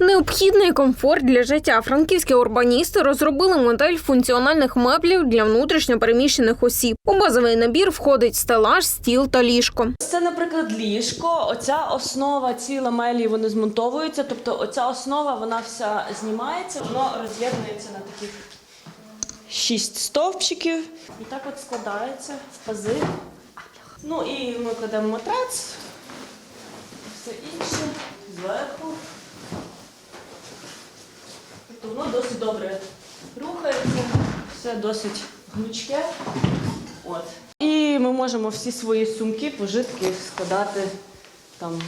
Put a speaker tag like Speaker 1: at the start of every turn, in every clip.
Speaker 1: Необхідний комфорт для життя. Франківські урбаністи розробили модель функціональних меблів для внутрішньопереміщених осіб. У базовий набір входить стелаж, стіл та ліжко.
Speaker 2: Це, наприклад, ліжко. Оця основа, ці ламелі вони змонтовуються. Тобто, оця основа вона вся знімається, воно роз'єднується на таких шість стовпчиків. І так от складається в пази. Ну і ми кладемо матрац, все інше зверху. Воно досить добре рухається, все досить гнучке. От. І ми можемо всі свої сумки, пожитки складати там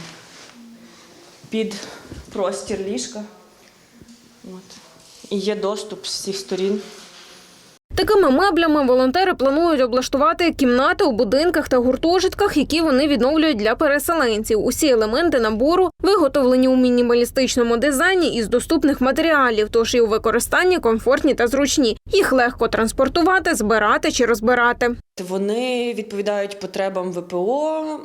Speaker 2: під простір ліжка. От. І є доступ з всіх сторін.
Speaker 1: Такими меблями волонтери планують облаштувати кімнати у будинках та гуртожитках, які вони відновлюють для переселенців. Усі елементи набору виготовлені у мінімалістичному дизайні із доступних матеріалів, тож і у використанні комфортні та зручні. Їх легко транспортувати, збирати чи розбирати.
Speaker 2: Вони відповідають потребам ВПО,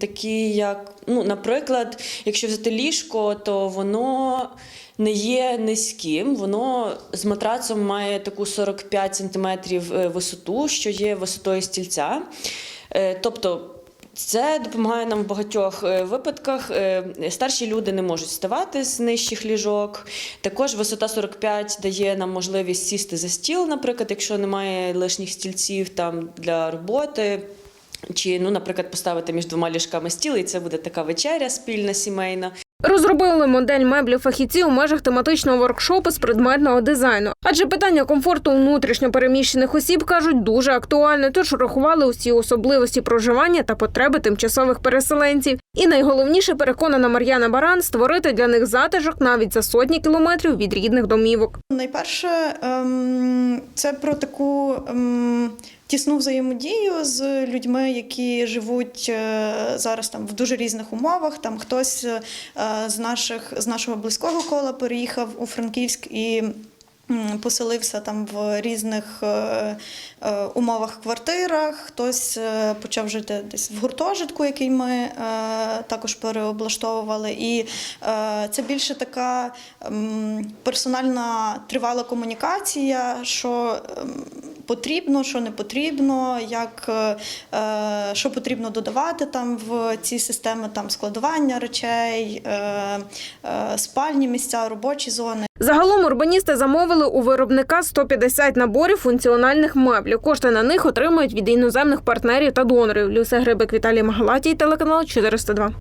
Speaker 2: такі як, ну, наприклад, якщо взяти ліжко, то воно не є низьким, воно з матрацом має таку 45 см висоту, що є висотою стільця. Е, Тобто це допомагає нам в багатьох е, випадках. Е, Старші люди не можуть вставати з нижчих ліжок. Також висота 45 дає нам можливість сісти за стіл, наприклад, якщо немає лишніх стільців там для роботи. Чи, ну, наприклад, поставити між двома ліжками стіл, і це буде така вечеря спільна сімейна.
Speaker 1: Розробили модель меблів фахівці у межах тематичного воркшопу з предметного дизайну. Адже питання комфорту внутрішньо переміщених осіб кажуть дуже актуальне, тож рахували усі особливості проживання та потреби тимчасових переселенців. І найголовніше переконана Мар'яна Баран створити для них затишок навіть за сотні кілометрів від рідних домівок.
Speaker 3: Найперше, ем, це про таку ем, тісну взаємодію з людьми, які живуть е, зараз там в дуже різних умовах. Там хтось е, з наших з нашого близького кола переїхав у Франківськ і. Поселився там в різних е, умовах квартирах. Хтось почав жити десь в гуртожитку, який ми також переоблаштовували. І це більше така персональна тривала комунікація, що ем, потрібно, що не потрібно, як, е, е, що потрібно додавати там в ці системи там складування речей, е, спальні місця, робочі зони.
Speaker 1: Загалом урбаністи замовили у виробника 150 наборів функціональних меблів. Кошти на них отримають від іноземних партнерів та донорів. Люся Грибик, Віталій Магалатій, телеканал 402.